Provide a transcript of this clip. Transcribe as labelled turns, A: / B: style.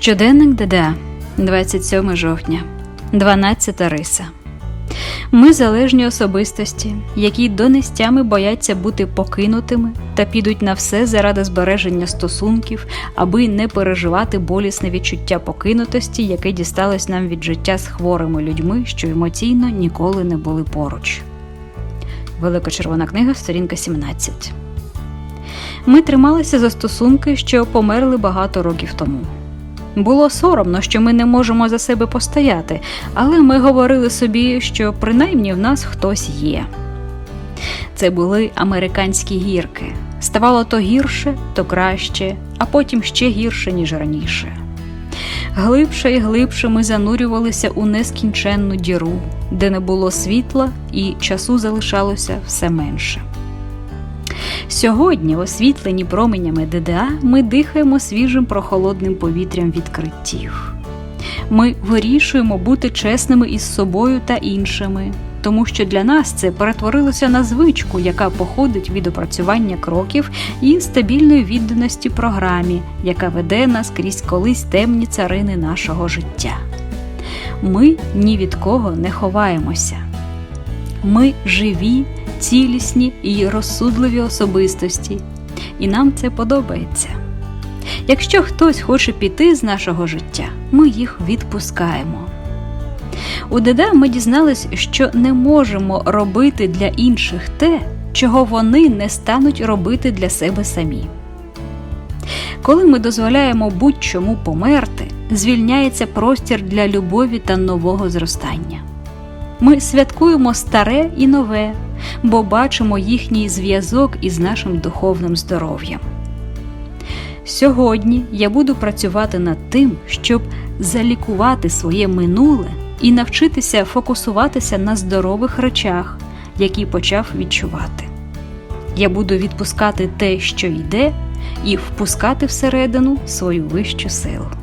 A: Щоденник ДДА, 27 жовтня, 12 риса. Ми залежні особистості, які донестями бояться бути покинутими та підуть на все заради збереження стосунків, аби не переживати болісне відчуття покинутості, яке дісталось нам від життя з хворими людьми, що емоційно ніколи не були поруч. Велика червона книга, сторінка 17. Ми трималися за стосунки, що померли багато років тому. Було соромно, що ми не можемо за себе постояти, але ми говорили собі, що принаймні в нас хтось є. Це були американські гірки. Ставало то гірше, то краще, а потім ще гірше, ніж раніше. Глибше і глибше ми занурювалися у нескінченну діру, де не було світла і часу залишалося все менше. Сьогодні, освітлені променями ДДА, ми дихаємо свіжим прохолодним повітрям відкриттів. Ми вирішуємо бути чесними із собою та іншими, тому що для нас це перетворилося на звичку, яка походить від опрацювання кроків і стабільної відданості програмі, яка веде нас крізь колись темні царини нашого життя. Ми ні від кого не ховаємося. Ми живі, цілісні і розсудливі особистості, і нам це подобається. Якщо хтось хоче піти з нашого життя, ми їх відпускаємо. У ДД ми дізнались, що не можемо робити для інших те, чого вони не стануть робити для себе самі. Коли ми дозволяємо будь-чому померти, звільняється простір для любові та нового зростання. Ми святкуємо старе і нове, бо бачимо їхній зв'язок із нашим духовним здоров'ям. Сьогодні я буду працювати над тим, щоб залікувати своє минуле і навчитися фокусуватися на здорових речах, які почав відчувати. Я буду відпускати те, що йде, і впускати всередину свою вищу силу.